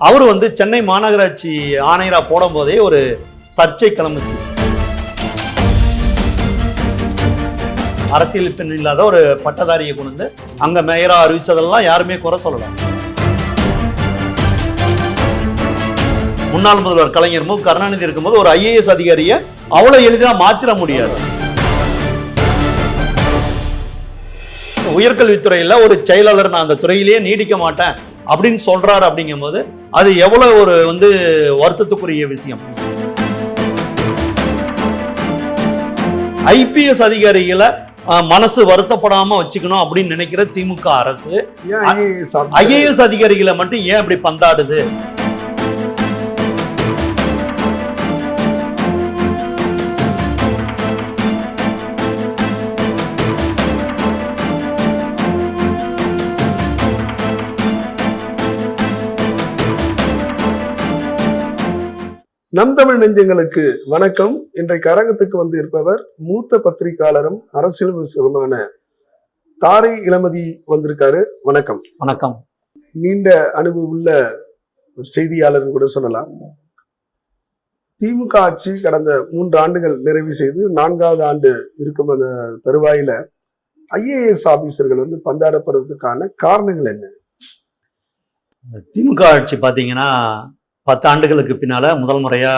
அவர் வந்து சென்னை மாநகராட்சி ஆணையரா போடும் போதே ஒரு சர்ச்சை கிளம்புச்சு. அரசியல் பெண் இல்லாத ஒரு பட்டதாரியை கொண்டு வந்து அங்க மேயரா அறிவிச்சதெல்லாம் யாருமே குறை சொல்லல. முன்னாள் முதல்வர் கலைஞர் மு. கருணாநிதி இருக்கும்போது ஒரு ஐஏஎஸ் அதிகாரியை அவ்வளவு எளிதா மாத்திர முடியாது. உயர்கல்வித்துறையில ஒரு செயலாளர் நான் அந்த துறையிலேயே நீடிக்க மாட்டேன் அப்படின்னு சொல்றாரு அப்படிங்கும்போது அது எவ்வளவு ஒரு வந்து வருத்தத்துக்குரிய விஷயம். ஐபிஎஸ் அதிகாரிகளை மனசு வருத்தப்படாம வச்சுக்கணும் அப்படின்னு நினைக்கிற திமுக அரசு ஐஏஎஸ் அதிகாரிகளை மட்டும் ஏன் அப்படி பந்தாடுது? நம் தமிழ் நெஞ்சங்களுக்கு வணக்கம். இன்றைக்கு அரங்கத்துக்கு வந்து இருப்பவர் மூத்த பத்திரிகையாளரும் அரசியல் விமர்சகருமான தாரை இளமதி வந்திருக்காரு. வணக்கம். வணக்கம். நீண்ட அனுபவம் உள்ள ஒரு செய்தியாளர்னு கூட சொல்லலாம். திமுக ஆட்சி கடந்த மூன்று ஆண்டுகள் நிறைவு செய்து நான்காவது ஆண்டு இருக்கும் அந்த தருவாயில ஐஏஎஸ் ஆபீசர்கள் வந்து பந்தாடப்படுவதற்கான காரணங்கள் என்ன? திமுக ஆட்சி பார்த்தீங்கன்னா பத்து ஆண்டுகளுக்கு பின்னால முதல் முறையா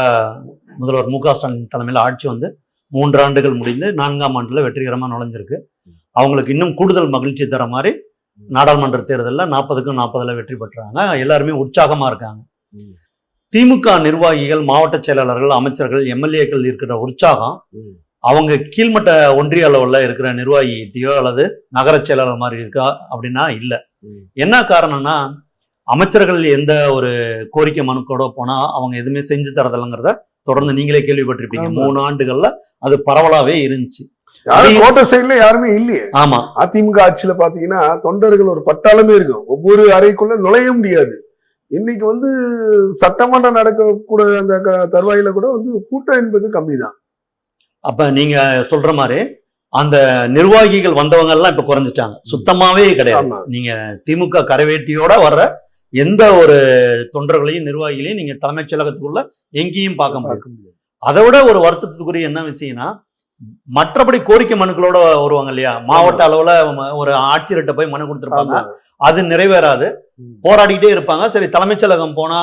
முதல்வர் மு க ஸ்டாலின் தலைமையில் ஆட்சி வந்து மூன்று ஆண்டுகள் முடிந்து நான்காம் ஆண்டுல வெற்றிகரமாக நுழைஞ்சிருக்கு அவங்களுக்கு இன்னும் கூடுதல் மகிழ்ச்சி தர மாதிரி நாடாளுமன்ற தேர்தலில் நாற்பதுக்கும் நாற்பதுல வெற்றி பெற்றாங்க எல்லாருமே உற்சாகமா இருக்காங்க. திமுக நிர்வாகிகள் மாவட்ட செயலாளர்கள் அமைச்சர்கள் எம்எல்ஏக்கள் இருக்கிற உற்சாகம். அவங்க கீழ்மட்ட ஒன்றிய அளவில் இருக்கிற நிர்வாகிகிட்டயோ அல்லது நகர செயலாளர் மாதிரி இருக்கா அப்படின்னா இல்லை. என்ன காரணம்னா அமைச்சர்கள் எந்த ஒரு கோரிக்கை மனுக்கோட போனா அவங்க எதுவுமே செஞ்சு தரதில்லைங்கிறத தொடர்ந்து நீங்களே கேள்விப்பட்டிருப்பீங்க. மூணு ஆண்டுகள்ல அது பரவலாவே இருந்துச்சு. யாரும் கோட்டை சைடுல யாருமே இல்லையே. ஆமா. அதிமுக ஆட்சியில பாத்தீங்கன்னா தொண்டர்கள் ஒரு பட்டாளமே இருக்கும். ஒவ்வொரு அறைக்குள்ள நுழைய முடியாது. இன்னைக்கு வந்து சட்டமன்றம் நடக்கக்கூட அந்த தருவாயில கூட வந்து கூட்டம் என்பது கம்மிதான். அப்ப நீங்க சொல்ற மாதிரி அந்த நிர்வாகிகள் வந்தவங்க எல்லாம் இப்ப குறைஞ்சிட்டாங்க. சுத்தமாவே கிடையாது. நீங்க திமுக கரவேட்டியோட வர்ற எந்த ஒரு தொண்டர்களையும் நிர்வாகிகளையும் நீங்க தலைமைச் செயலகத்துக்குள்ள எங்கேயும் பார்க்க முடியாது. முடியாது. அதை விட ஒரு வருத்தத்துக்குரிய என்ன விஷயம்னா மற்றபடி கோரிக்கை மனுக்களோட வருவாங்க இல்லையா? மாவட்ட அளவுல ஒரு ஆட்சியர்கிட்ட போய் மனு கொடுத்திருப்பாங்க. அது நிறைவேறாது. ம். போராடிட்டே இருப்பாங்க. சரி தலைமைச் செயலகம் போனா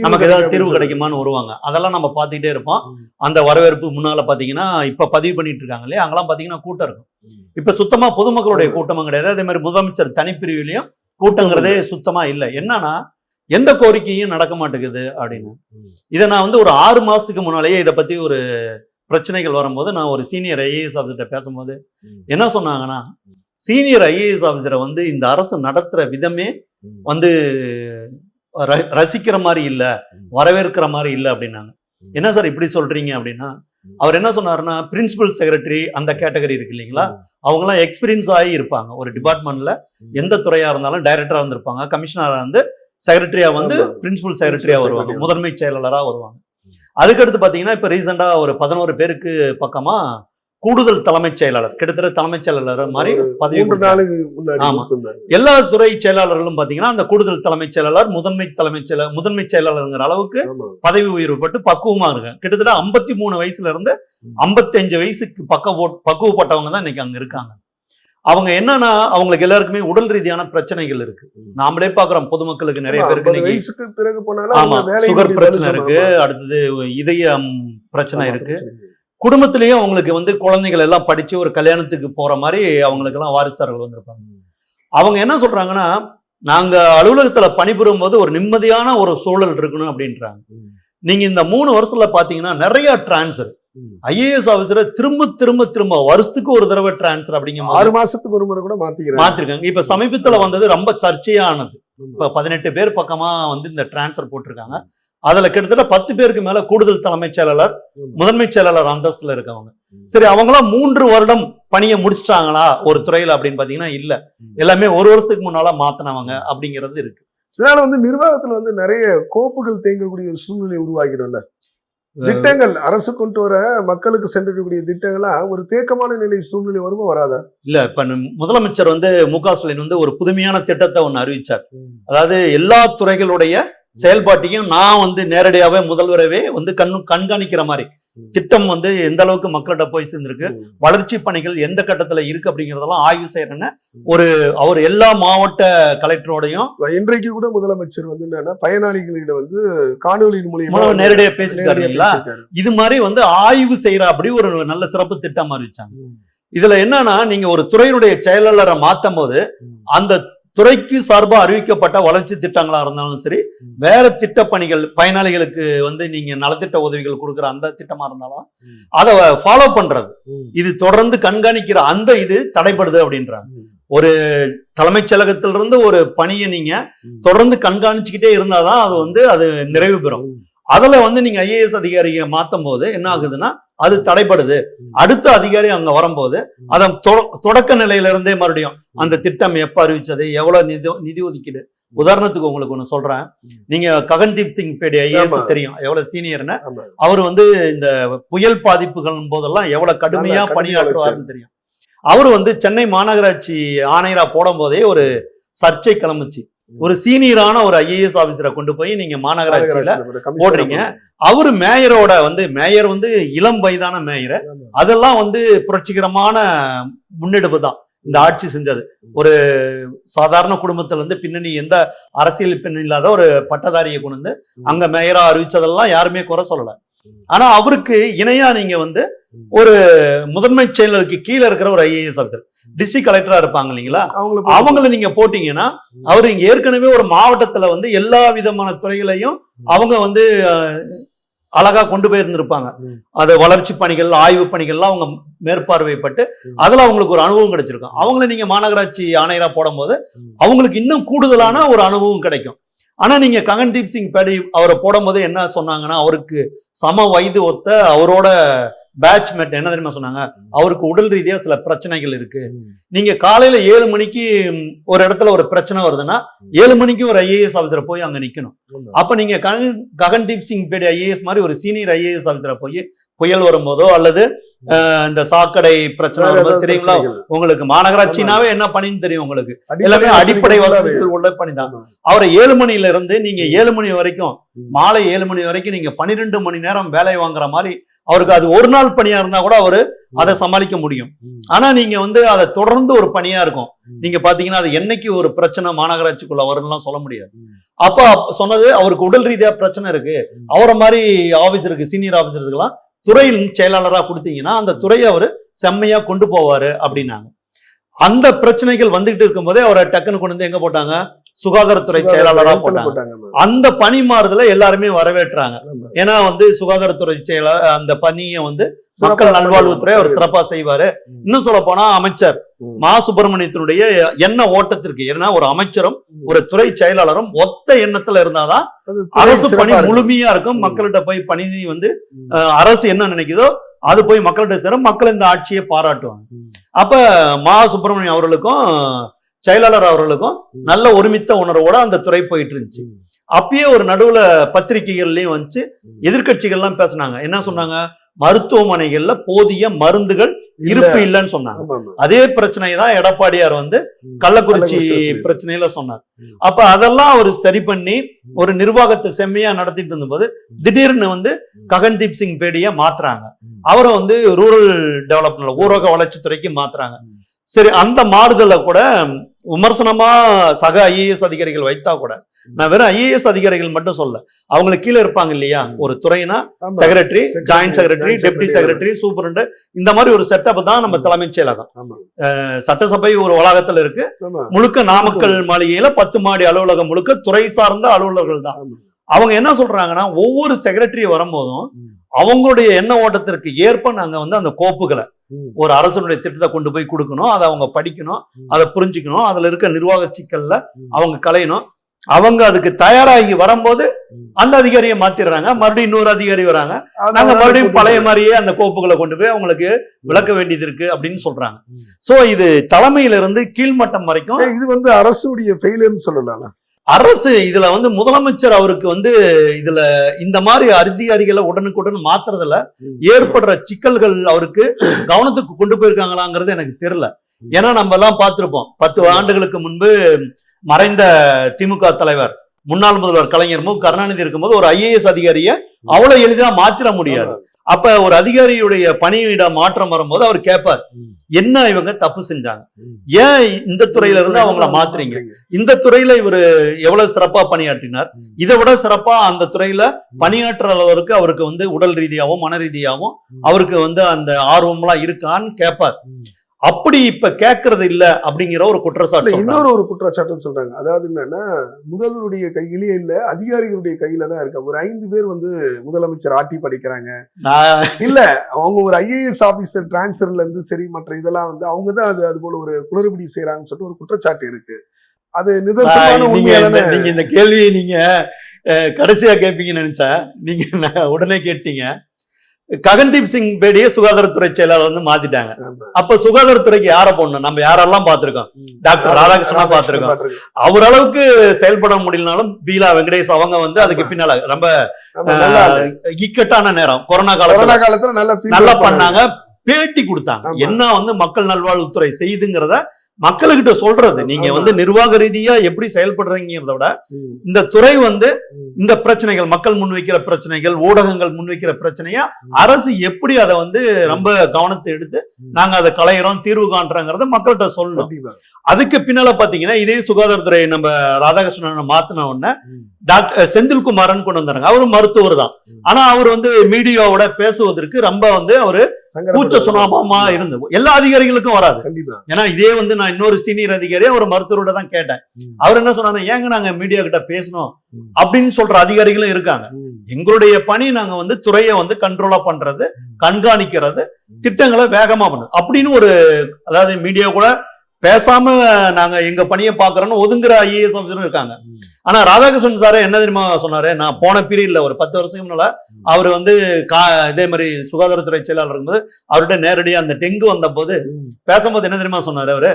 நமக்கு ஏதாவது தீர்வு கிடைக்குமான்னு வருவாங்க. அதெல்லாம் நம்ம பார்த்துக்கிட்டே இருப்போம். அந்த வரவேற்பு முன்னால பாத்தீங்கன்னா இப்ப பதிவு பண்ணிட்டு இருக்காங்க இல்லையா? அங்கெல்லாம் பாத்தீங்கன்னா கூட்டம் இருக்கும். இப்ப சுத்தமா பொதுமக்களுடைய. கூட்டமும் கிடையாது. அதே மாதிரி முதலமைச்சர் தனிப்பிரிவிலையும் கூட்டங்கிறதே சுத்தமா இல்லை என்னன்னா எந்த கோரிக்கையும் நடக்க மாட்டேங்குது அப்படின்னு. இதை நான் வந்து ஒரு ஆறு மாசத்துக்கு முன்னாலேயே இதை பத்தி ஒரு பிரச்சனைகள் வரும்போது நான் ஒரு சீனியர் ஐஏஎஸ் ஆஃபீஸர்கிட்ட பேசும்போது. என்ன சொன்னாங்கன்னா சீனியர் ஐஏஎஸ் ஆஃபீஸரை வந்து இந்த அரசு நடத்துற விதமே. வந்து ரசிக்கிற மாதிரி இல்ல. வரவேற்கிற மாதிரி இல்ல அப்படின்னாங்க. என்ன சார் இப்படி சொல்றீங்க அப்படின்னா. அவர் என்ன சொன்னாருன்னா பிரின்சிபல் செக்ரட்டரி அந்த கேட்டகரி இருக்கு இல்லைங்களா அவங்கலாம் எக்ஸ்பீரியன்ஸ் ஆகி இருப்பாங்க ஒரு டிபார்ட்மெண்ட்ல. எந்த துறையா இருந்தாலும் டைரக்டரா இருந்திருப்பாங்க கமிஷனரா இருந்து செக்ரட்டரியா வந்து. பிரின்சிபல் செக்ரட்டரியா வருவாங்க. முதன்மை செயலாளரா வருவாங்க அதுக்கடுத்து பாத்தீங்கன்னா இப்ப ரீசெண்டா ஒரு பதினோரு பேருக்கு பக்கமா கூடுதல் தலைமைச் செயலாளர் கிட்டத்தட்ட தலைமைச் செயலாளர் மாதிரி பதவி ஆமா. எல்லா துறை செயலாளர்களும் பாத்தீங்கன்னா அந்த கூடுதல் தலைமைச் செயலாளர் முதன்மை தலைமைச் செயலர் முதன்மை செயலாளருங்கிற அளவுக்கு. பதவி உயர்வு பட்டு பக்குவமா இருக்கு கிட்டத்தட்ட 53 மூணு வயசுல இருந்து 55 வயசுக்கு பக்க பக்குவப்பட்டவங்க தான் இன்னைக்கு அங்க இருக்காங்க அவங்க என்னன்னா அவங்களுக்கு எல்லாருக்குமே உடல் ரீதியான பிரச்சனைகள் இருக்கு. நாமளே பாக்குறோம் பொதுமக்களுக்கு நிறைய பேருக்கு 50 இன்னைக்கு வயசுக்கு பிறகு ஆமா சுகர் பிரச்சனை இருக்கு. அடுத்தது இதயம் பிரச்சனை இருக்கு. குடும்பத்திலயும் அவங்களுக்கு வந்து குழந்தைகள் எல்லாம் படிச்சு ஒரு கல்யாணத்துக்கு போற மாதிரி அவங்களுக்கு எல்லாம் வாரிசுதாரர்கள் வந்திருப்பாங்க அவங்க என்ன சொல்றாங்கன்னா நாங்க அலுவலகத்துல பணிபுரியும் போது ஒரு நிம்மதியான ஒரு சூழல் இருக்கணும் அப்படின்றாங்க. நீங்க இந்த மூணு வருஷத்துல பாத்தீங்கன்னா நிறைய டிரான்ஸ்ஃபர். ஐஏஎஸ் ஆபீசரை திரும்ப திரும்ப திரும்ப வருஷத்துக்கு ஒரு தடவை டிரான்ஸ்ஃபர் அப்படிங்கிற ஆறு மாசத்துக்கு ஒரு முறை கூட மாத்திக்கிறாங்க மாத்திருக்காங்க. இப்ப சமீபத்துல வந்தது ரொம்ப சர்ச்சையானது. இப்ப பதினெட்டு பேர் பக்கமா வந்து இந்த டிரான்ஸ்ஃபர் போட்டிருக்காங்க. அதுல கிட்டத்தட்ட பத்து பேருக்கு மேல கூடுதல் தலைமைச் செயலாளர். முதன்மை செயலாளர் அந்தஸ்துல இருக்கவங்க. சரி அவங்களாம் மூன்று வருடம் பணியை முடிச்சிட்டாங்களா ஒரு துறையில அப்படின்னு பாத்தீங்கன்னா இல்ல. எல்லாமே ஒரு வருஷத்துக்கு முன்னால மாத்தினவங்க அப்படிங்கிறது இருக்கு. இதனால வந்து நிர்வாகத்துல வந்து நிறைய கோப்புகள் தேங்கக்கூடிய ஒரு சூழ்நிலை உருவாக்கிடும்ல திட்டங்கள் அரசு கொண்டு வர மக்களுக்கு சென்றக்கூடிய திட்டங்களா ஒரு தேக்கமான நிலை சூழ்நிலை வருமா வராதா? இல்ல இப்ப முதலமைச்சர் வந்து மு க ஸ்டாலின் வந்து ஒரு புதுமையான திட்டத்தை ஒண்ணு அறிவிச்சார். அதாவது எல்லா துறைகளுடைய செயல்பாட்டையும் நான் வந்து நேரடியாவே முதல்வரவே வந்து கண் கண்காணிக்கிற மாதிரி. திட்டம் வந்து எந்த அளவுக்கு மக்கள்கிட்ட போய் சேர்ந்திருக்கு. வளர்ச்சி பணிகள் எந்த கட்டத்துல இருக்கு அப்படிங்கறதெல்லாம் ஆய்வு செய்யறேன்னு ஒரு அவர் எல்லா மாவட்ட கலெக்டரோடையும் இன்றைக்கு கூட முதலமைச்சர் வந்து என்னன்னா பயனாளிகளிடம் வந்து காணொலியின் மூலியமா நேரடியா பேசிட்டாரு இல்லைங்களா. இது மாதிரி வந்து ஆய்வு செய்யற அப்படி ஒரு நல்ல சிறப்பு திட்டம் அறிவிச்சாங்க. இதுல என்னன்னா நீங்க ஒரு துறையினுடைய செயலாளரை மாத்தும் போது. அந்த துறைக்கு சார்பா அறிவிக்கப்பட்ட வளர்ச்சி திட்டங்களா இருந்தாலும் சரி. வேற திட்ட பணிகள் பயனாளிகளுக்கு வந்து நீங்க நலத்திட்ட உதவிகள் கொடுக்குற அந்த திட்டமா இருந்தாலும். அதை ஃபாலோ பண்றது. இது தொடர்ந்து கண்காணிக்கிற அந்த இது தடைப்படுது அப்படின்றாங்க ம். தலைமைச் செயலகத்திலிருந்து ஒரு பணியை நீங்க. தொடர்ந்து கண்காணிச்சுக்கிட்டே இருந்தாதான் அது வந்து அது நிறைவு பெறும். அதுல வந்து நீங்க ஐஏஎஸ் அதிகாரியை மாத்தும் போது என்ன ஆகுதுன்னா அது தடைப்படுது ம். அடுத்த அதிகாரி அங்க வரும்போது அதை தொ- தொடக்க நிலையில இருந்தே மறுபடியும் அந்த திட்டம் எப்ப அறிவிச்சது எவ்வளவு நிதி நிதி ஒதுக்கீடு உதாரணத்துக்கு உங்களுக்கு ஒண்ணு சொல்றேன். நீங்க ககன்தீப் சிங் பேடி ஐஏஎஸ். தெரியும் எவ்வளவு சீனியர்னு. அவர் வந்து இந்த புயல் பாதிப்புகள் போதெல்லாம் எவ்வளவு கடுமையா பணியாற்றுவார்னு தெரியும் அவர் வந்து சென்னை மாநகராட்சி ஆணையரா போடும் போதே ஒரு சர்ச்சை கிளம்புச்சு ஒரு சீனியரான ஒரு ஐஏஎஸ் ஆபீசரை கொண்டு போய் நீங்க மாநகராட்சியில போடுறீங்க. அவரு மேயரோட வந்து மேயர் வந்து இளம் வயதான மேயர். அதெல்லாம் வந்து புரட்சிகரமான முன்னெடுப்பு தான். இந்த ஆட்சி செஞ்சது. ஒரு சாதாரண குடும்பத்துல இருந்து பின்னணி எந்த அரசியல் பின்னணி இல்லாத ஒரு பட்டதாரியை கொண்டு வந்து அங்க மேயரா அறிவிச்சதெல்லாம் யாருமே குறை சொல்லல. ஆனா அவருக்கு இணையா நீங்க வந்து ஒரு முதன்மை செயலருக்கு கீழே இருக்கிற ஒரு ஐஏஎஸ் ஆஃபீஸர் டிஸ்ட்ரிக்ட் கலெக்டரா இருப்பாங்க இல்லைங்களா அவங்கள நீங்க போட்டீங்கன்னா அவர் இங்க ஏற்கனவே ஒரு மாவட்டத்துல வந்து எல்லா விதமான துறைகளையும் அவங்க வந்து அழகா கொண்டு போயிருந்திருப்பாங்க. அது வளர்ச்சி பணிகள் ஆய்வு பணிகள்லாம் அவங்க மேற்பார்வைப்பட்டு. அதுல அவங்களுக்கு ஒரு அனுபவம் கிடைச்சிருக்கும் அவங்கள நீங்க மாநகராட்சி ஆணையரா போடும்போது. அவங்களுக்கு இன்னும் கூடுதலான ஒரு அனுபவம் கிடைக்கும் ஆனா நீங்க ககன்தீப் சிங் பேடி அவரை போடும்போது என்ன சொன்னாங்கன்னா அவருக்கு சம வயது ஒத்த அவரோட பேட்ச்மேட் என்ன தெரியுமா சொன்னாங்க? அவருக்கு உடல் ரீதியா சில பிரச்சனைகள் இருக்கு. நீங்க காலையில ஏழு மணிக்கு ஒரு இடத்துல ஒரு பிரச்சனை வருதுன்னா ஏழு மணிக்கு ஒரு ஐஏஎஸ் ஆஃபீஸரை போய் அங்க நிக்கணும். அப்ப நீங்க ககன் ககன்தீப் சிங் பேடி ஐஏஎஸ் மாதிரி ஒரு சீனியர் ஐஏஎஸ் ஆஃபீஸரை போய் புயல் வரும்போதோ அல்லது இந்த சாக்கடை பிரச்சனை வரும்போது தெரியுங்களா. உங்களுக்கு மாநகராட்சினாவே என்ன பணின்னு தெரியும் உங்களுக்கு. எல்லாமே அடிப்படை வசதிகள் உள்ள பணி தான். ஆமா. அவரை ஏழு மணில இருந்து நீங்க ஏழு மணி வரைக்கும். மாலை ஏழு மணி வரைக்கும் நீங்க பன்னிரெண்டு மணி நேரம் வேலை வாங்குற மாதிரி அவருக்கு அது ஒரு நாள் பணியா இருந்தா கூட அவரு அதை சமாளிக்க முடியும். ஆனா நீங்க வந்து அதை தொடர்ந்து ஒரு பணியா இருக்கும். நீங்க பாத்தீங்கன்னா அது என்னைக்கு ஒரு பிரச்சனை மாநகராட்சிக்குள்ள வரும்லாம் சொல்ல முடியாது. அப்ப சொன்னது அவருக்கு உடல் ரீதியா பிரச்சனை இருக்கு. அவரை மாதிரி ஆபீசருக்கு சீனியர் ஆபீசர்ஸ்க்கெல்லாம் துறையின் செயலாளரா கொடுத்தீங்கன்னா அந்த துறையை அவரு செம்மையா கொண்டு போவாரு அப்படின்னாங்க அந்த பிரச்சனைகள் வந்துகிட்டு இருக்கும்போதே அவரை டக்குன்னு கொண்டு வந்து எங்க போட்டாங்க சுகாதாரத்துறை சுகாதார செயலாளரா இடத்துல போட்டாங்க. அந்த பணி மாறுதல எல்லாருமே வரவேற்றாங்க. ஏன்னா வந்து சுகாதாரத்துறை செயலர் அந்த பணியை வந்து மக்கள் நல்வாழ்வுத்துறை அவர். சிறப்பா செய்வாரு. இன்னும் சொல்ல போனா அமைச்சர் ம். சுப்பிரமணியத்தினுடைய எண்ண ஓட்டத்திற்கு ஏன்னா ஒரு அமைச்சரும். ஒரு துறை செயலாளரும் ஒத்த எண்ணத்துல இருந்தாதான் அரசு பணி. முழுமையா இருக்கும். மக்கள்கிட்ட போய் பணி வந்து அரசு என்ன நினைக்குதோ அது போய் மக்கள்கிட்ட சேரும் மக்கள் இந்த ஆட்சியை பாராட்டுவாங்க. அப்ப மா சுப்பிரமணியம் அவர்களுக்கும் செயலாளர் அவர்களுக்கும். நல்ல ஒருமித்த உணர்வோட அந்த துறை போயிட்டு இருந்துச்சு. அப்பயே ஒரு நடுவுல பத்திரிகைகள்லயும் வந்து ம். எதிர்க்கட்சிகள்லாம் பேசுனாங்க என்ன சொன்னாங்க மருத்துவமனைகள்ல போதிய மருந்துகள். இருப்பு இல்லைன்னு சொன்னாங்க. அதே பிரச்சனை தான் எடப்பாடியார் வந்து. கள்ளக்குறிச்சி பிரச்சனையில சொன்னார். அப்ப அதெல்லாம் அவர் சரி பண்ணி ஒரு நிர்வாகத்தை செம்மையா நடத்திட்டு இருந்தபோது திடீர்னு வந்து ககன்தீப் சிங் பேடிய மாத்துறாங்க. அவரை வந்து ரூரல் டெவலப்மெண்ட் ஊரக வளர்ச்சித்துறைக்கு மாத்துறாங்க. சரி அந்த மாறுதலை கூட விமர்சனமா சக ஐஏஎஸ் அதிகாரிகள் வைத்தா கூட நான் வெறும் ஐஏஎஸ் அதிகாரிகள் மட்டும் சொல்ல அவங்களுக்கு கீழே இருப்பாங்க இல்லையா. ஒரு துறைனா. Secretary joint secretary deputy. Secretary superintendent இந்த மாதிரி ஒரு செட்டப் தான் நம்ம. தலைமைச் செயலகம் சட்டசபை ஒரு வளாகத்துல இருக்கு. முழுக்க நாமக்கல் மாளிகையில பத்து மாடி அலுவலகம் முழுக்க துறை சார்ந்த அலுவலர்கள் தான். அவங்க என்ன சொல்றாங்கன்னா ஒவ்வொரு செக்ரட்டரி வரும்போதும். அவங்களுடைய எண்ண ஓட்டத்திற்கு ஏற்ப நாங்க வந்து அந்த கோப்புகளை. ஒரு அரசனுடைய திட்டத்தை கொண்டு போய் கொடுக்கணும் அதை அவங்க படிக்கணும். அதை புரிஞ்சுக்கணும் அதுல இருக்க நிர்வாக சிக்கல்ல. அவங்க கலையணும் அவங்க அதுக்கு தயாராகி வரும்போது. அந்த அதிகாரியை மாத்திடுறாங்க மறுபடியும் இன்னொரு அதிகாரி வராங்க நாங்க மறுபடியும் பழைய மாதிரியே அந்த கோப்புகளை கொண்டு போய் அவங்களுக்கு விளக்க வேண்டியது இருக்கு அப்படின்னு சொல்றாங்க. சோ இது தலைமையில இருந்து கீழ்மட்டம் வரைக்கும் இது வந்து அரசுடைய ஃபெயிலியர்னு சொல்லலாம் அரசு இதுல வந்து முதலமைச்சர் அவருக்கு வந்து இதுல இந்த மாதிரி அதிகாரிகளை உடனுக்குடன் மாத்துறதுல ஏற்படுற சிக்கல்கள் அவருக்கு கவனத்துக்கு கொண்டு போயிருக்காங்களாங்கிறது எனக்கு தெரியல. ஏன்னா நம்ம எல்லாம் பார்த்திருப்போம். பத்து ஆண்டுகளுக்கு முன்பு மறைந்த திமுக தலைவர் முன்னாள் முதல்வர் கலைஞர் மு. கருணாநிதி இருக்கும்போது ஒரு ஐஏஎஸ் அதிகாரியை அவ்வளவு எளிதா மாத்திர முடியாது. அப்ப ஒரு அதிகாரியுடைய பணியிட மாற்றம் வரும்போது அவர் கேட்பார். என்ன இவங்க தப்பு செஞ்சாங்க. ஏன் இந்த துறையில இருந்து அவங்கள மாத்துறீங்க இந்த துறையில இவரு எவ்வளவு சிறப்பா பணியாற்றினார். இதை விட சிறப்பா அந்த துறையில பணியாற்றுற அளவுக்கு அவருக்கு வந்து உடல் ரீதியாகவும் மன ரீதியாகவும். அவருக்கு வந்து அந்த ஆர்வம்லாம் இருக்கான்னு கேட்பார். அப்படி இப்ப கேட்கறது இல்ல அப்படிங்கிற ஒரு குற்றச்சாட்டு. இன்னொரு ஒரு குற்றச்சாட்டு சொல்றாங்க. அதாவது என்னன்னா முதல்வருடைய கையிலேயே இல்ல அதிகாரிகளுடைய கையில தான் இருக்கு. ஒரு ஐந்து பேர் வந்து முதலமைச்சர் ஆட்டி படிக்கிறாங்க. இல்ல அவங்க ஒரு ஐஏஎஸ் ஆபீசர் டிரான்ஸ்ஃபர்ல இருந்து சரி மற்ற இதெல்லாம் வந்து அவங்க தான் அது அது போல ஒரு குளறுபடி செய்யறாங்கன்னு சொல்லிட்டு ஒரு குற்றச்சாட்டு இருக்கு. அது நிதர்சனமான உண்மையான நீங்க இந்த கேள்வியை நீங்க கடைசியா கேட்பீங்கன்னு நினைச்சேன். நீங்க உடனே கேட்டீங்க. ககன்தீப் சிங் பேடியை சுகாதாரத்துறை செயலாளர் வந்து மாத்திட்டாங்க. அப்ப சுகாதாரத்துறைக்கு யார போடணும் நம்ம யாரெல்லாம் பார்த்திருக்கோம் டாக்டர் ராதாகிருஷ்ணன் பார்த்திருக்கோம். அவர் அளவுக்கு செயல்பட முடியலனாலும் பீலா வெங்கடேஷ் அவங்க வந்து அதுக்கு பின்னால ரொம்ப இக்கட்டான நேரம் கொரோனா காலத்துல நல்லா பண்ணாங்க. பேட்டி கொடுத்தாங்க. என்ன வந்து மக்கள் நல்வாழ்வுத்துறை செய்யுதுங்கிறத மக்களுக்கிட்ட சொல்றது நீங்க. வந்து நிர்வாக ரீதியா எப்படி செயல்படுறீங்கிறத விட இந்த துறை வந்து. இந்த பிரச்சனைகள் மக்கள் முன்வைக்கிற பிரச்சனைகள் ஊடகங்கள் முன்வைக்கிற பிரச்சனையா அரசு எப்படி அதை வந்து ரொம்ப கவனத்தை எடுத்து. நாங்க அதை களையிறோம் தீர்வு காண்றோங்கிறத மக்கள்கிட்ட சொல்லணும். அதுக்கு பின்னால பாத்தீங்கன்னா இதே சுகாதாரத்துறை நம்ம ராதாகிருஷ்ணன் மாத்தின உடனே. டாக்டர் செந்தில்குமாரன் கொண்டு வந்தாங்க அவரு மருத்துவர் தான். ஆனா அவர் வந்து மீடியாவோட பேசுவதற்கு ரொம்ப வந்து அவரு கூச்ச சுனாபமா இருந்தது எல்லா அதிகாரிகளுக்கும் வராது ஏன்னா இதே வந்து நான் இன்னொரு சீனியர் அதிகாரியா ஒரு மருத்துவரோட தான் கேட்டேன். அவர் என்ன சொன்னாரு ஏங்க நாங்க மீடியா கிட்ட பேசணும். அப்படின்னு சொல்ற அதிகாரிகளும் இருக்காங்க. எங்களுடைய பணி நாங்க வந்து துறையை வந்து கண்ட்ரோலா பண்றது கண்காணிக்கிறது திட்டங்களை வேகமா பண்ணுது அப்படின்னு ஒரு அதாவது மீடியா கூட பேசாம நாங்க எங்க பணியை பாக்குறோம்னு ஒதுங்குற ஐஏஎஸ் ஆஃபீஸரும் இருக்காங்க. ஆனா ராதாகிருஷ்ணன் சார் என்ன தெரியுமா சொன்னாரு? நான் போன பீரியட்ல ஒரு பத்து வருஷத்துக்கு முன்னால அவர் வந்து கா இதே மாதிரி சுகாதாரத்துறை செயலாளர் இருக்கும்போது அவர்கிட்ட நேரடியா அந்த டெங்கு வந்த போது. பேசும்போது என்ன தெரியுமா சொன்னாரு அவரு?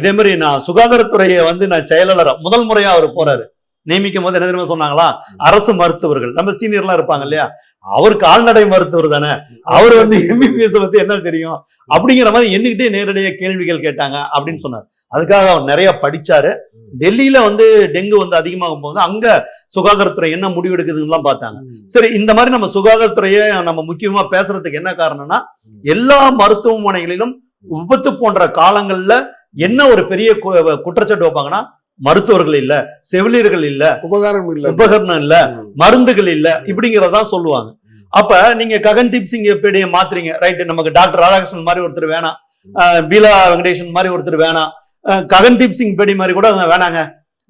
இதே மாதிரி நான் சுகாதாரத்துறையை வந்து நான் செயலாளரா முதல் முறையா அவர் போறாரு. நியமிக்கும் போது என்ன தெரியுமா சொன்னாங்களா? அரசு மருத்துவர்கள். நம்ம சீனியர்லாம் இருப்பாங்க இல்லையா? அவர் கால்நடை மருத்துவர் தானே. அவர் வந்து எம்பிபிஎஸ் பத்தி என்ன தெரியும்? அப்படிங்கிற மாதிரி என்கிட்டே நேரடியாக கேள்விகள் கேட்டாங்க அப்படின்னு சொன்னார். அதுக்காக அவர் நிறைய படிச்சாரு. டெல்லியில வந்து டெங்கு வந்து அதிகமாகும் போது அங்க சுகாதாரத்துறை என்ன முடிவு எடுக்குதுலாம் பார்த்தாங்க. சரி இந்த மாதிரி நம்ம சுகாதாரத்துறையை நம்ம முக்கியமா பேசுறதுக்கு என்ன காரணம்னா எல்லா மருத்துவமனைகளிலும் விபத்து போன்ற காலங்கள்ல என்ன ஒரு பெரிய கு- குற்றச்சாட்டு வைப்பாங்கன்னா மருத்துவர்கள் இல்ல செவிலியர்கள் இல்ல உபகாரம் இல்ல. உபகரணம் இல்ல. மருந்துகள் இல்ல இப்படிங்கிறதா சொல்லுவாங்க. அப்ப நீங்க ககன்தீப் சிங் பேடியை மாத்துறீங்க? ரைட் நமக்கு டாக்டர் ராதாகிருஷ்ணன் மாதிரி ஒருத்தர் வேணாம். பீலா வெங்கடேஷன் மாதிரி ஒருத்தர் வேணாம். ககன்தீப் சிங் பேடி மாதிரி கூட வேணாங்க.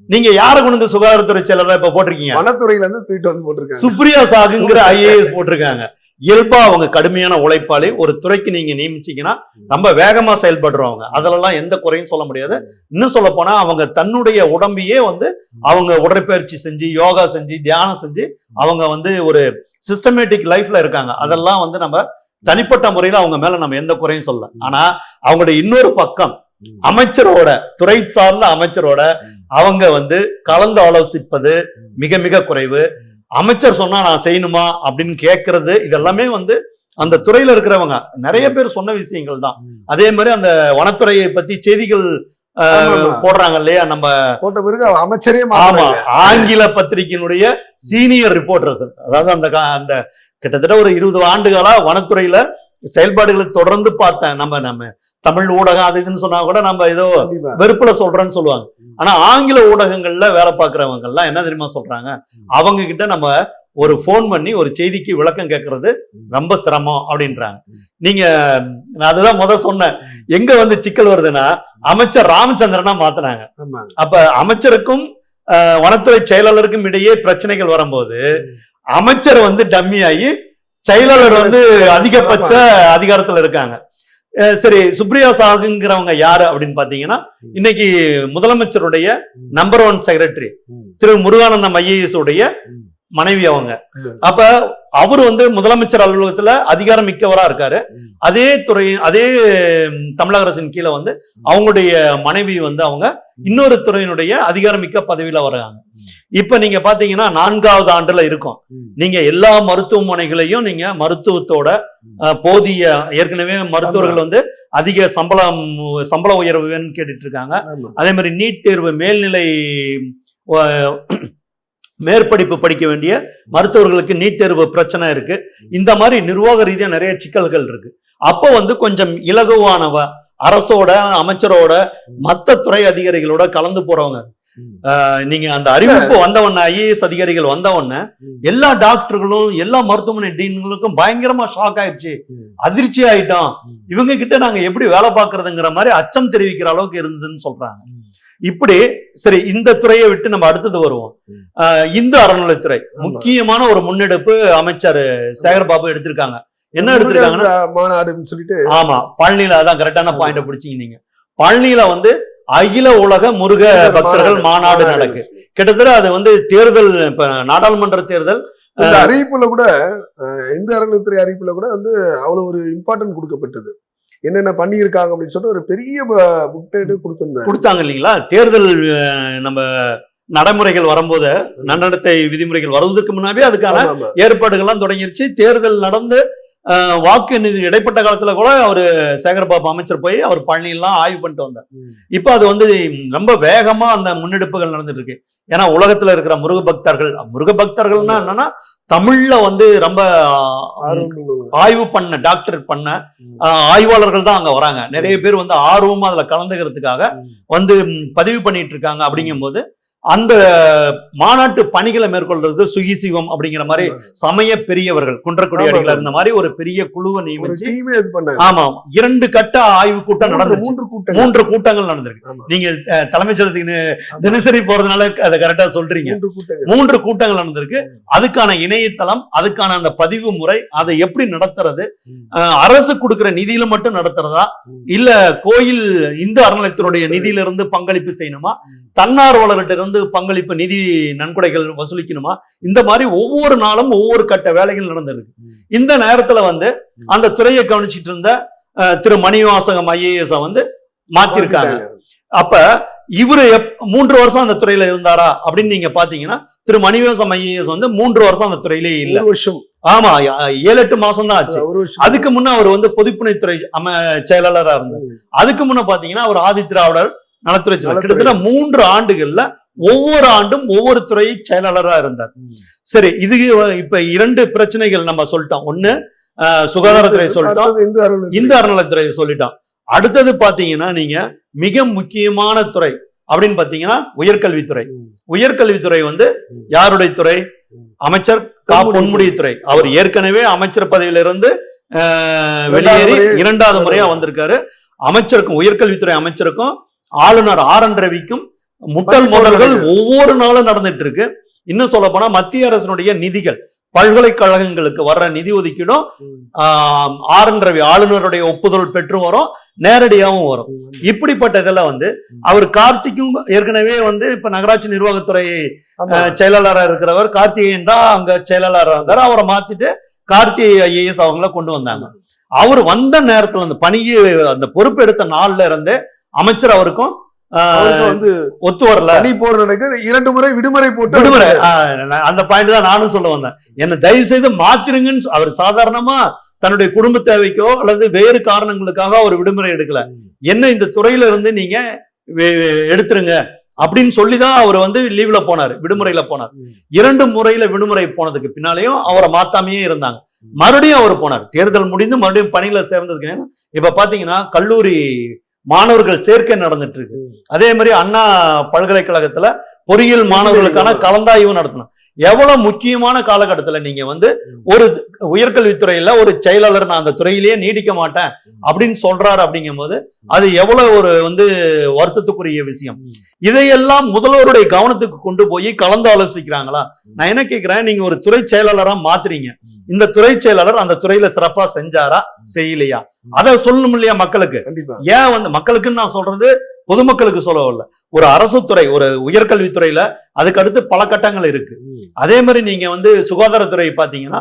நீங்க யாரை கொண்டு வந்து சுகாதாரத்துறை செயலரா இப்ப போட்டிருக்கீங்க? வனத்துறையில இருந்து தூக்கிட்டு வந்து போட்டிருக்காங்க. சுப்ரியா சாகுங்கிற ஐஏஎஸ் போட்டிருக்காங்க. இயல்பா அவங்க கடுமையான உழைப்பாளி. ஒரு துறைக்கு நீங்க நியமிச்சீங்கன்னா ரொம்ப வேகமா செயல்படுறவங்க. அதுலலாம் எந்த குறையும் சொல்ல முடியாது. இன்னும் சொல்ல போனா அவங்க தன்னுடைய உடம்பையே வந்து அவங்க உடற்பயிற்சி செஞ்சு யோகா செஞ்சு தியானம் செஞ்சு அவங்க வந்து ஒரு சிஸ்டமேட்டிக் லைஃப்ல இருக்காங்க. அதெல்லாம் வந்து நம்ம தனிப்பட்ட முறையில அவங்க மேல நம்ம எந்த குறையும் சொல்லல. ஆனா அவங்களுடைய இன்னொரு பக்கம். அமைச்சரோட துறை சார்ந்த அமைச்சரோட அவங்க வந்து கலந்து ஆலோசிப்பது மிக மிக குறைவு. அமைச்சர் சொன்னா நான் செய்யணுமா அப்படின்னு கேட்கறது இதெல்லாமே வந்து அந்த துறையில இருக்கிறவங்க நிறைய பேர் சொன்ன விஷயங்கள் தான். அதே மாதிரி அந்த வனத்துறையை பத்தி செய்திகள். போடுறாங்க இல்லையா நம்ம போட்ட பிறகு அமைச்சரே ஆமா. ஆங்கில பத்திரிகையினுடைய சீனியர் ரிப்போர்ட்டர்ஸ் அதாவது அந்த அந்த கிட்டத்தட்ட ஒரு இருபது ஆண்டுகளா வனத்துறையில செயல்பாடுகளை தொடர்ந்து பார்த்தேன் நம்ம நம்ம தமிழ் ஊடகம் அது இதுன்னு சொன்னா கூட நம்ம ஏதோ. வெறுப்புல சொல்றேன்னு சொல்லுவாங்க ஆனா ஆங்கில ஊடகங்கள்ல வேலை பார்க்கறவங்க எல்லாம் என்ன தெரியுமா சொல்றாங்க? அவங்க கிட்ட நம்ம ஒரு ஃபோன் பண்ணி ஒரு செய்திக்கு விளக்கம் கேட்கறது ரொம்ப சிரமம் அப்படின்றாங்க. நீங்க நான் அதுதான் முத சொன்னேன். எங்க வந்து சிக்கல் வருதுன்னா அமைச்சர் ராமச்சந்திரனா மாத்துனாங்க. அப்ப அமைச்சருக்கும் வனத்துறை செயலாளருக்கும் இடையே பிரச்சனைகள் வரும்போது அமைச்சர் வந்து டம்மி ஆகி செயலாளர் வந்து அதிகபட்ச அதிகாரத்துல இருக்காங்க. சரி சுப்ரியா சாகுங்கிறவங்க யாரு அப்படின்னு பாத்தீங்கன்னா இன்னைக்கு முதலமைச்சருடைய number one secretary. Thiru Muruganandam IAS உடைய. மனைவி அவங்க. அப்ப அவர் வந்து முதலமைச்சர் அலுவலகத்துல அதிகாரம் மிக்கவரா இருக்காரு. அதே துறை அதே தமிழக அரசின் கீழே வந்து அவங்களுடைய மனைவி வந்து அவங்க இன்னொரு துறையினுடைய அதிகாரமிக்க பதவியில வர்றாங்க இப்ப நீங்க பாத்தீங்கன்னா நான்காவது ஆண்டுல இருக்கும். நீங்க எல்லா மருத்துவமனைகளையும் நீங்க மருத்துவத்தோட போதிய ஏற்கனவே மருத்துவர்கள் வந்து அதிக சம்பளம் சம்பள உயர்வு வேணும்னு கேட்டுட்டு இருக்காங்க. அதே மாதிரி நீட் தேர்வு மேல்நிலை மேற்படிப்பு படிக்க வேண்டிய மருத்துவர்களுக்கு நீட் தேர்வு பிரச்சனை இருக்கு இந்த மாதிரி நிர்வாக ரீதியா நிறைய சிக்கல்கள் இருக்கு அப்போ வந்து கொஞ்சம் இலகுவானவ அரசோட அமைச்சரோட மத்த துறை அதிகாரிகளோட கலந்து போறவங்க நீங்க அந்த அறிவிப்பு வந்தவொன்ன ஐஏஎஸ் அதிகாரிகள் வந்தவொன்ன. எல்லா டாக்டர்களும் எல்லா மருத்துவமனை டீன்களுக்கும் பயங்கரமா ஷாக் ஆயிடுச்சு. அதிர்ச்சி ஆயிட்டோம். இவங்க கிட்ட நாங்க எப்படி வேலை பார்க்கறதுங்கிற மாதிரி அச்சம் தெரிவிக்கிற அளவுக்கு இருந்ததுன்னு சொல்றாங்க. இப்படி சரி இந்த துறையை விட்டு நம்ம அடுத்தது வருவோம். இந்து அறநிலைத்துறை. முக்கியமான ஒரு முன்னெடுப்பு அமைச்சர் சேகர் பாபு எடுத்திருக்காங்க. என்ன எடுத்திருக்காங்கன்னா மாநாடுன்னு சொல்லிட்டு. ஆமா பழனியில அதான் கரெக்டான. பாயிண்ட பிடிச்சீங்க நீங்க. பழனியில வந்து அகில உலக முருக பக்தர்கள் மாநாடு நடக்கு. கிட்டத்தட்ட அது வந்து தேர்தல் இப்ப நாடாளுமன்ற தேர்தல் அறிவிப்புல கூட இந்து அறநிலைத்துறை அறிவிப்புல கூட வந்து அவ்வளவு ஒரு இம்பார்ட்டன்ட் கொடுக்கப்பட்டது. என்னென்ன பண்ணியிருக்காங்க அப்படின்னு சொல்லிட்டு ஒரு பெரிய புக்டேட்டு கொடுத்திருந்தாரு. கொடுத்தாங்க இல்லைங்களா? தேர்தல் நம்ம நடைமுறைகள் வரும்போது நன்னடத்தை விதிமுறைகள் வருவதற்கு முன்னாடியே அதுக்கான. ஏற்பாடுகள்லாம் தொடங்கிருச்சு. தேர்தல் நடந்து வாக்கு இடைப்பட்ட காலத்துல கூட அவர் சேகர்பாபு அமைச்சர் போய் அவர் பழனியெல்லாம் ஆய்வு பண்ணிட்டு வந்தார். இப்போ அது வந்து ரொம்ப வேகமா அந்த முன்னெடுப்புகள் நடந்துட்டு இருக்கு. ஏன்னா உலகத்துல இருக்கிற முருக பக்தர்கள் முருக பக்தர்கள்னா என்னன்னா தமிழ்ல வந்து ரொம்ப. ஆய்வு பண்ண டாக்டர் பண்ண ஆய்வாளர்கள் தான் அங்க வராங்க நிறைய பேர் வந்து ஆர்வமா அதுல கலந்துக்கிறதுக்காக. வந்து பதிவு பண்ணிட்டு இருக்காங்க அப்படிங்கும்போது அந்த மாநாட்டு பணிகளை மேற்கொள்றது சுகிசிவம் அப்படிங்கிற மாதிரி சமய பெரியவர்கள் குன்றக்குடி அடிகளார் ஆமா. இந்த மாதிரி ஒரு பெரிய குழுவை நியமிச்சு ஆமா இரண்டு கட்ட ஆய்வு கூட்டம் நடந்துச்சு மூன்று கூட்டங்கள். மூன்று கூட்டங்கள் நடந்திருக்கு. நீங்க தலைமைச் செயலகத்துக்கு ஆமா. தினசரி போறதுனால அதை கரெக்டா சொல்றீங்க. மூன்று கூட்டங்கள். நடந்திருக்கு. அதுக்கான இணையதளம் அதுக்கான அந்த பதிவு முறை அதை எப்படி நடத்துறது? அரசு கொடுக்கிற நிதியில மட்டும் நடத்துறதா. இல்ல கோயில் இந்து அறநிலையத்துடைய நிதியில இருந்து பங்களிப்பு செய்யணுமா. தன்னார்வலர்கிட்ட இருந்து பங்களிப்பு நிதி நன்கொடைகள் வசூலிக்கணுமா? இந்த மாதிரி ஒவ்வொரு நாளும் ஒவ்வொரு கட்ட வேலைகள் நடந்திருக்கு. இந்த நேரத்துல வந்து. அந்த துறையை கவனிச்சிட்டு இருந்த திரு மணிவாசகம் ஐஏஎஸ் வந்து மாத்திருக்காங்க. அப்ப இவரு மூன்று வருஷம் அந்த துறையில இருந்தாரா? அப்படின்னு நீங்க பாத்தீங்கன்னா திரு மணிவாசம் ஐஏஎஸ் வந்து மூன்று வருஷம் அந்த துறையிலே இல்ல. வருஷம். ஆமா ஏழு எட்டு மாசம் தான் ஆச்சு. அதுக்கு முன்ன அவர் வந்து பொதுப்பணித்துறை அம செயலாளரா இருந்தார். அதுக்கு முன்ன பாத்தீங்கன்னா அவர் ஆதி திராவிடர் நலத்துறை. செயலர். கிட்டத்தட்ட மூன்று ஆண்டுகள்ல ஒவ்வொரு ஆண்டும் ஒவ்வொரு துறை செயலாளரா இருந்தார். சரி இது இப்ப இரண்டு பிரச்சனைகள் நம்ம சொல்லிட்டோம் ஒண்ணு சுகாதாரத்துறை சொல்லிட்டோம் இந்து அறநிலையத்துறை. இந்து அறநிலைத்துறை சொல்லிட்டோம் அடுத்தது பாத்தீங்கன்னா நீங்க மிக முக்கியமான துறை அப்படின்னு பாத்தீங்கன்னா உயர்கல்வித்துறை. உயர்கல்வித்துறை வந்து. யாருடைய துறை. அமைச்சர் கா பொன்முடி பொன்முடித்துறை அவர் ஏற்கனவே அமைச்சர் பதவியில இருந்து அஹ், இரண்டாவது வெளியேறி இரண்டாவது முறையா வந்திருக்காரு அமைச்சருக்கும் உயர்கல்வித்துறை அமைச்சருக்கும் ஆளுநர் ஆர் என் ரவிக்கும் முட்டல் மோதல்கள். ஒவ்வொரு நாளும் நடந்துட்டு இருக்கு இன்னும் சொல்ல போனா மத்திய அரசினுடைய நிதிகள் பல்கலைக்கழகங்களுக்கு வர்ற நிதி ஒதுக்கீடும் ஆர் என் ரவி ஆளுநருடைய ஒப்புதல் பெற்று வரும் நேரடியாகவும் வரும். இப்படிப்பட்ட இதெல்லாம் வந்து அவர் கார்த்திக்கும் ஏற்கனவே வந்து இப்ப நகராட்சி நிர்வாகத்துறை ஆமா. அஹ், செயலாளரா இருக்கிறவர் கார்த்திகேயன் தான் அங்க செயலாளரா இருந்தார். அவரை மாத்திட்டு கார்த்திகை ஐஏஎஸ் அவங்கள கொண்டு வந்தாங்க. அவர் வந்த நேரத்துல அந்த பணியை அந்த பொறுப்பு எடுத்த நாள்ல இருந்தே அமைச்சர் அவருக்கும் வந்து ஒத்து வரல. பணி போர் நடக்க இரண்டு முறை விடுமுறை போட்டு விடுமுறை. அந்த பாயிண்ட் தான் நானும் சொல்ல வந்தேன். என்ன தயவு செய்து மாத்திருங்கன்னு அவர் சாதாரணமா தன்னுடைய குடும்ப தேவைக்கோ அல்லது வேறு காரணங்களுக்காக அவர் விடுமுறை எடுக்கல. என்ன இந்த துறையில இருந்து நீங்க எடுத்துருங்க அப்படின்னு சொல்லிதான் அவர் வந்து லீவ்ல போனார் விடுமுறையில போனார். இரண்டு முறையில விடுமுறை போனதுக்கு பின்னாலேயும் அவரை மாத்தாமையே இருந்தாங்க. மறுபடியும் அவர் போனார். தேர்தல் முடிந்து மறுபடியும் பணியில சேர்ந்ததுக்கு இப்ப பாத்தீங்கன்னா கல்லூரி மாணவர்கள் சேர்க்கை நடந்துட்டு இருக்கு. அதே மாதிரி அண்ணா பல்கலைக்கழகத்துல பொறியியல் மாணவர்களுக்கான கலந்தாய்வு நடத்தணும் எவ்வளவு முக்கியமான காலகட்டத்துல நீங்க வந்து. ஒரு உயர்கல்வித்துறையில ஒரு செயலாளர் நான் அந்த துறையிலேயே நீடிக்க மாட்டேன் அப்படின்னு சொல்றாரு அப்படிங்கும்போது அது எவ்வளவு ஒரு வந்து வருத்தத்துக்குரிய விஷயம். இதையெல்லாம் முதல்வருடைய கவனத்துக்கு கொண்டு போய் கலந்து ஆலோசிக்கிறாங்களா நான் என்ன கேக்குறேன் நீங்க ஒரு துறை செயலாளரா மாத்துறீங்க இந்த துறை செயலாளர் அந்த துறையில சிறப்பா செஞ்சாரா? செய்யலையா? அதை சொல்லணும் இல்லையா மக்களுக்கு? ஏன் வந்து மக்களுக்குன்னு நான் சொல்றது பொதுமக்களுக்கு சொல்லவில்லை. ஒரு அரசு துறை ஒரு உயர்கல்வித்துறையில அதுக்கு அடுத்து பல கட்டங்கள் இருக்கு. அதே மாதிரி நீங்க வந்து சுகாதாரத்துறை பாத்தீங்கன்னா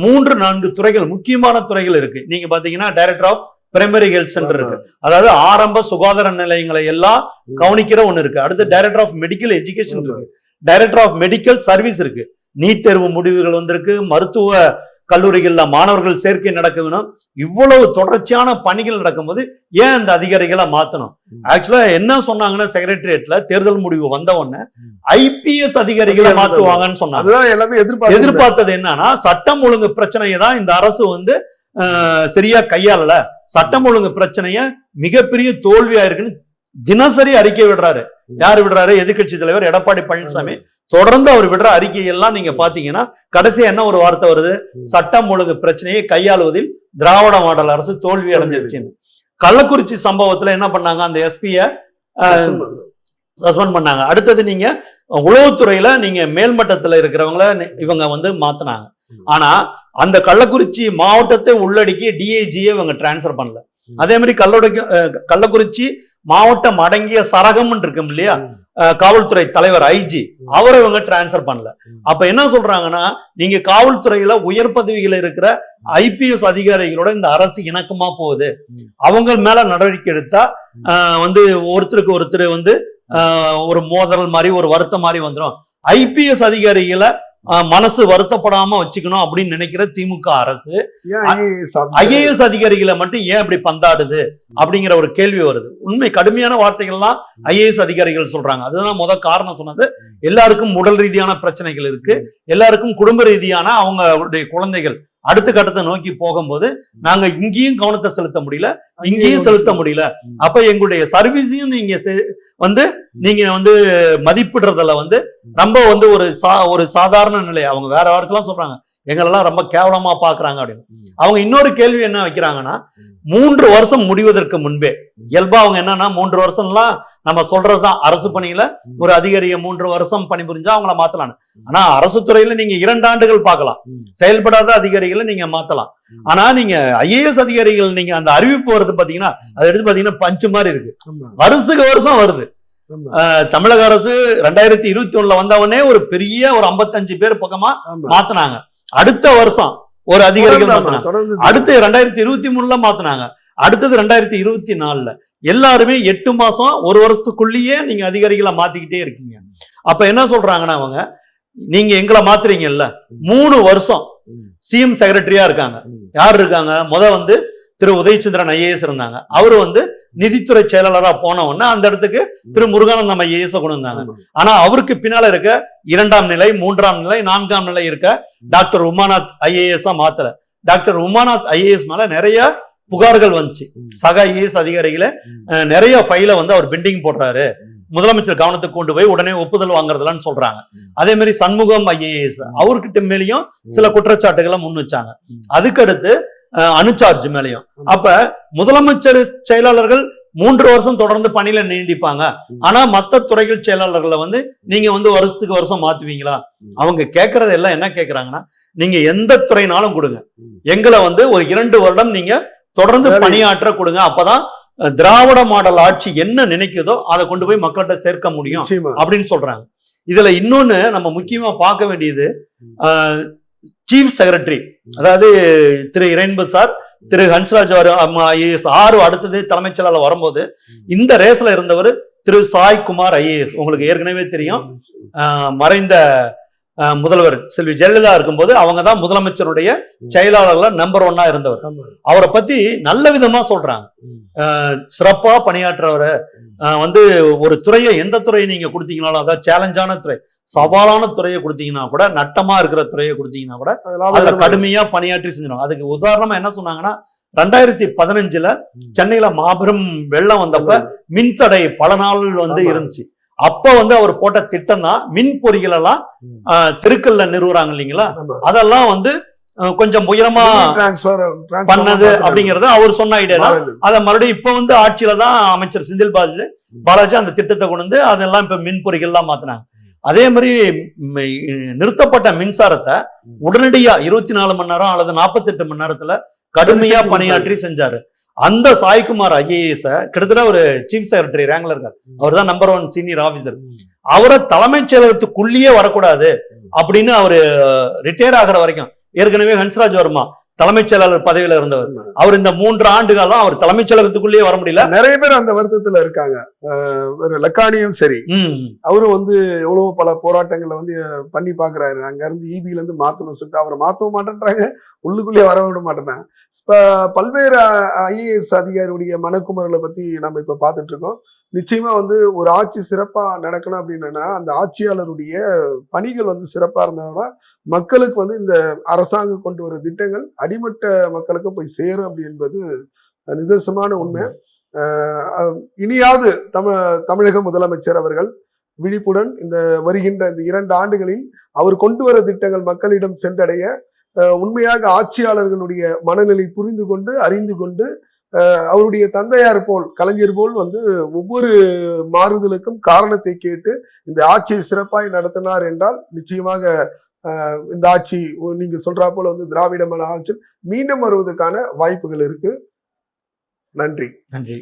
மூன்று நான்கு துறைகள் முக்கியமான துறைகள் இருக்கு. நீங்க பாத்தீங்கன்னா director of primary health centre இருக்கு. அதாவது ஆரம்ப சுகாதார நிலையங்களை எல்லாம். கவனிக்கிற ஒண்ணு இருக்கு. அடுத்து டைரக்டர் ஆஃப் மெடிக்கல் எஜுகேஷன். இருக்கு. டைரக்டர் ஆஃப் மெடிக்கல் சர்வீஸ் இருக்கு. நீட் தேர்வு முடிவுகள் வந்திருக்கு. மருத்துவ கல்லூரிகள்ல மாணவர்கள் சேர்க்கை நடக்க வேணும். இவ்வளவு தொடர்ச்சியான பணிகள் நடக்கும்போது ஏன் அந்த அதிகாரிகளை மாத்தணும்? ம். ஆக்சுவலா என்ன சொன்னாங்கன்னா செக்ரட்டரியேட்ல தேர்தல் முடிவு வந்த உடனே. ஐபிஎஸ் அதிகாரிகளை மாத்துவாங்கன்னு சொன்னாங்க. எல்லாமே எதிர்பார்த்து எதிர்பார்த்தது என்னன்னா சட்டம் ஒழுங்கு பிரச்சனையை தான் இந்த அரசு வந்து சரியா கையாளல. சட்டம் ஒழுங்கு பிரச்சனைய மிகப்பெரிய தோல்வியா இருக்குன்னு தினசரி அறிக்கை விடுறாரு. யார் விடுறாரு? எதிர்க்கட்சி தலைவர் எடப்பாடி பழனிசாமி. தொடர்ந்து அவர் விடுற அறிக்கை எல்லாம் நீங்க பாத்தீங்கன்னா கடைசியா என்ன ஒரு வார்த்தை வருது? சட்டம் ஒழுங்கு பிரச்சனையை கையாளுவதில் திராவிட மாடல் அரசு தோல்வி அடைஞ்சிருச்சுன்னு. கள்ளக்குறிச்சி சம்பவத்துல என்ன பண்ணாங்க? அந்த எஸ்பிய சஸ்பெண்ட் பண்ணாங்க. அடுத்தது நீங்க உளவுத்துறையில நீங்க மேல்மட்டத்துல இருக்கிறவங்கள இவங்க வந்து மாத்தினாங்க. ஆனா அந்த கள்ளக்குறிச்சி மாவட்டத்தை உள்ளடக்கி டிஐஜியை இவங்க டிரான்ஸ்ஃபர் பண்ணல. அதே மாதிரி கள்ளோடைக்கு கள்ளக்குறிச்சி மாவட்டம் அடங்கிய சரகம்னு இருக்கும் இல்லையா? காவல்துறை தலைவர் ஐஜி. அவரை இவங்க டிரான்ஸ்ஃபர் பண்ணல. அப்ப என்ன சொல்றாங்கன்னா நீங்க காவல்துறையில உயர் பதவியில இருக்கிற ஐபிஎஸ் அதிகாரிகளோட இந்த அரசு இணக்கமா போகுது. அவங்க மேல நடவடிக்கை எடுத்தா வந்து ஒருத்தருக்கு ஒருத்தர் வந்து ஒரு மோதல் மாதிரி ஒரு வருத்தம் மாதிரி வந்துடும் ஐபிஎஸ் அதிகாரிகளை மனசு வருத்தப்படாம வச்சுக்கணும் அப்படின்னு நினைக்கிற திமுக அரசு ஐஏஎஸ் அதிகாரிகளை மட்டும் ஏன் இப்படி பந்தாடுது அப்படிங்கிற ஒரு கேள்வி வருது. உண்மை கடுமையான வார்த்தைகள்லாம் ஐஏஎஸ் அதிகாரிகள் சொல்றாங்க. அதுதான் முத காரணம் சொன்னது. எல்லாருக்கும் உடல் ரீதியான பிரச்சனைகள் இருக்கு. எல்லாருக்கும் குடும்ப ரீதியான அவங்களுடைய குழந்தைகள் அடுத்த கட்டத்தை நோக்கி போகும்போது நாங்க இங்கேயும் கவனத்தை செலுத்த முடியல இங்கேயும் செலுத்த முடியல. அப்ப எங்களுடைய சர்வீஸையும் நீங்க வந்து நீங்க வந்து மதிப்பிடுறதுல வந்து ரொம்ப வந்து ஒரு சா ஒரு சாதாரண நிலை. அவங்க வேற வாரத்தெல்லாம் சொல்றாங்க. எங்களெல்லாம் ரொம்ப கேவலமா பாக்குறாங்க அப்படின்னு. அவங்க இன்னொரு கேள்வி என்ன வைக்கிறாங்கன்னா மூன்று வருஷம் முடிவதற்கு முன்பே இயல்பா அவங்க என்னன்னா மூன்று வருஷம்லாம் நம்ம சொல்றதுதான். அரசு பணியில ஒரு அதிகாரியை மூன்று வருஷம் பணிபுரிஞ்சா அவங்கள மாத்தலாம் ஆனா அரசு துறையில நீங்க இரண்டு ஆண்டுகள் பார்க்கலாம். செயல்படாத அதிகாரிகளை நீங்க மாத்தலாம். ஆனா நீங்க ஐஏஎஸ் அதிகாரிகள் நீங்க அந்த அறிவிப்பு வருது பாத்தீங்கன்னா அதை எடுத்து பாத்தீங்கன்னா பஞ்சு மாதிரி இருக்கு. வருஷத்துக்கு வருஷம் வருது. தமிழக அரசு ரெண்டாயிரத்தி இருபத்தி ஒண்ணுல வந்தவொடனே ஒரு பெரிய ஒரு 55 பேர் பக்கமா மாத்துனாங்க. அடுத்த வருஷம் ஒரு அதிகாரிகள் மாத்தினாங்க. அடுத்து ரெண்டாயிரத்தி இருபத்தி மூணுல மாத்தினாங்க. அடுத்தது ரெண்டாயிரத்தி இருபத்தி நாலுல. எல்லாருமே எட்டு மாசம் ஒரு வருஷத்துக்குள்ளேயே நீங்க அதிகாரிகளை மாத்திக்கிட்டே இருக்கீங்க. அப்ப என்ன சொல்றாங்கன்னா அவங்க நீங்க எங்களை மாத்துறீங்கல்ல. மூணு வருஷம் சிஎம் செக்ரட்டரியா இருக்காங்க. யார் இருக்காங்க? முத வந்து திரு உதயச்சந்திரன் ஐஏஎஸ் இருந்தாங்க. அவரு வந்து நிதித்துறை செயலாளரா போன உடனே அந்த இடத்துக்கு திரு முருகானந்தம் ஐஏஎஸ் கொண்டு வந்தாங்க. ஆனா அவருக்கு பின்னால இருக்க இரண்டாம் நிலை மூன்றாம் நிலை நான்காம் நிலை இருக்க டாக்டர் உமாநாத் ஐஏஎஸ் மாத்தல. டாக்டர் உமாநாத் ஐஏஎஸ் மேல நிறைய புகார்கள் வந்துச்சு. சக ஐஏஎஸ் அதிகாரிகளை நிறைய ஃபைல வந்து அவர் பெண்டிங் போடுறாரு. முதலமைச்சர் கவனத்துக்கு கொண்டு போய் உடனே ஒப்புதல் வாங்குறதுலன்னு சொல்றாங்க. அதே மாதிரி சண்முகம் ஐஏஎஸ் அவர்கிட்ட மேலேயும் சில குற்றச்சாட்டுகளை முன் வச்சாங்க. அதுக்கடுத்து அனுசார்ஜ் மேலேயும். அப்ப முதலமைச்சர் செயலாளர்கள் மூன்று வருஷம் தொடர்ந்து பணியில நீடிப்பாங்க ஆனா மத்த துறைகள் செயலாளர்களை வந்து நீங்க வந்து வருஷத்துக்கு வருஷம் மாத்துவீங்களா? அவங்க கேட்கறது எல்லாம் என்ன கேக்குறாங்கன்னா நீங்க எந்த துறைனாலும் கொடுங்க. எங்களை வந்து ஒரு இரண்டு வருடம் நீங்க தொடர்ந்து பணியாற்ற கொடுங்க. அப்பதான் திராவிட மாடல் ஆட்சி என்ன நினைக்குதோ அதை கொண்டு போய் மக்கள்கிட்ட சேர்க்க முடியும் அப்படின்னு சொல்றாங்க. இதுல இன்னொன்னு நம்ம முக்கியமா பார்க்க வேண்டியது சீஃப் செக்ரட்டரி அதாவது திரு இறைன்பு சார் திரு ஹன்ஸ்ராஜ் ஐஏஎஸ் ஆறு அடுத்தது தலைமைச் செயலாளர் வரும்போது இந்த ரேஸ்ல இருந்தவர் திரு சாய் குமார் ஐஏஎஸ். உங்களுக்கு ஏற்கனவே தெரியும். மறைந்த முதல்வர் செல்வி ஜெயலலிதா இருக்கும்போது அவங்க தான் முதலமைச்சருடைய செயலாளர்ல நம்பர் ஒன்னா இருந்தவர். அவரை பத்தி நல்ல விதமா சொல்றாங்க. சிறப்பா பணியாற்றவர் வந்து ஒரு துறையை எந்த துறையை நீங்க கொடுத்தீங்கனாலும் அதாவது சேலஞ்சான துறை. சவாலான துறையை கொடுத்தீங்கன்னா கூட நட்டமா இருக்கிற துறையை கொடுத்தீங்கன்னா கூட அதுல கடுமையா பணியாற்றி செஞ்சிடும். அதுக்கு உதாரணமா என்ன சொன்னாங்கன்னா ரெண்டாயிரத்தி பதினஞ்சுல சென்னையில மாபெரும் வெள்ளம் வந்தப்ப மின்தடை பல நாள் வந்து. இருந்துச்சு. அப்ப வந்து அவர் போட்ட திட்டம் தான் மின் பொறிகள் எல்லாம் தெருக்கல்ல நிறுவுறாங்க இல்லைங்களா. அதெல்லாம் வந்து கொஞ்சம் உயரமா பண்ணது. அப்படிங்கறது அவர் சொன்ன ஐடியா தான். அதை மறுபடியும் இப்ப வந்து ஆட்சியில தான் அமைச்சர் செந்தில் பாலாஜி பாலாஜி அந்த திட்டத்தை கொண்டு வந்து அதெல்லாம் இப்ப மின் பொறிகள்லாம் மாத்தினாங்க. அதே மாதிரி நிறுத்தப்பட்ட மின்சாரத்தை உடனடியா இருபத்தி நாலு மணி நேரம் அல்லது நாற்பத்தெட்டு மணி நேரத்துல கடுமையா பணியாற்றி செஞ்சாரு. அந்த சாய்குமார் ஐஏஎஸ் கிட்டத்தட்ட ஒரு சீஃப் செக்ரட்டரி ரேங்க்ல இருக்காரு. அவர் தான் நம்பர் ஒன் சீனியர் ஆபீசர் அவரை தலைமைச் செயலகத்துக்குள்ளேயே வரக்கூடாது அப்படின்னு அவரு ரிட்டையர் ஆகிற வரைக்கும். ஏற்கனவே ஹன்ஸ்ராஜ் வர்மா தலைமைச் செயலாளர் பதவியில இருந்தவர். அவர் இந்த மூன்று ஆண்டு காலம் அவர் தலைமைச் செயலகத்துக்குள்ளேயே வர முடியல. நிறைய பேர் அந்த வருத்தத்துல இருக்காங்க. லக்கானியும் சரி. அவரும் வந்து எவ்வளவு பல போராட்டங்களை வந்து பண்ணி பாக்குறாரு. அங்க இருந்து இபில இருந்து மாத்தணும் சொல்லிட்டு அவரை மாத்தவும் மாட்டேன்றாங்க. உள்ளுக்குள்ளேயே வர விட மாட்டேறாங்க இப்ப பல்வேறு ஐஏஎஸ் அதிகாரியுடைய மனக்குமரலை பத்தி நம்ம இப்ப பார்த்துட்டு இருக்கோம். நிச்சயமா வந்து ஒரு ஆட்சி சிறப்பா நடக்கணும் அப்படின்னா அந்த ஆட்சியாளருடைய பணிகள் வந்து சிறப்பா இருந்தாங்கன்னா மக்களுக்கு வந்து இந்த அரசாங்கம் கொண்டு வர திட்டங்கள் அடிமட்ட மக்களுக்கு போய் சேரும் அப்படி என்பது நிதர்சனமான உண்மை. இனியாவது தமிழ் தமிழக முதலமைச்சர் அவர்கள் விழிப்புடன் இந்த வருகின்ற இந்த இரண்டு ஆண்டுகளில் அவர் கொண்டு வர திட்டங்கள் மக்களிடம் சென்றடைய உண்மையாக ஆட்சியாளர்களுடைய மனநிலை புரிந்து கொண்டு அறிந்து கொண்டு அவருடைய தந்தையார் போல் கலைஞர் போல் வந்து ஒவ்வொரு மாறுதலுக்கும் காரணத்தை கேட்டு இந்த ஆட்சியை சிறப்பாய் நடத்தினார் என்றால் நிச்சயமாக இந்த ஆட்சி நீங்க சொல்றா போல வந்து திராவிட மன ஆட்சி மீண்டும் வருவதற்கான வாய்ப்புகள் இருக்கு. நன்றி. நன்றி.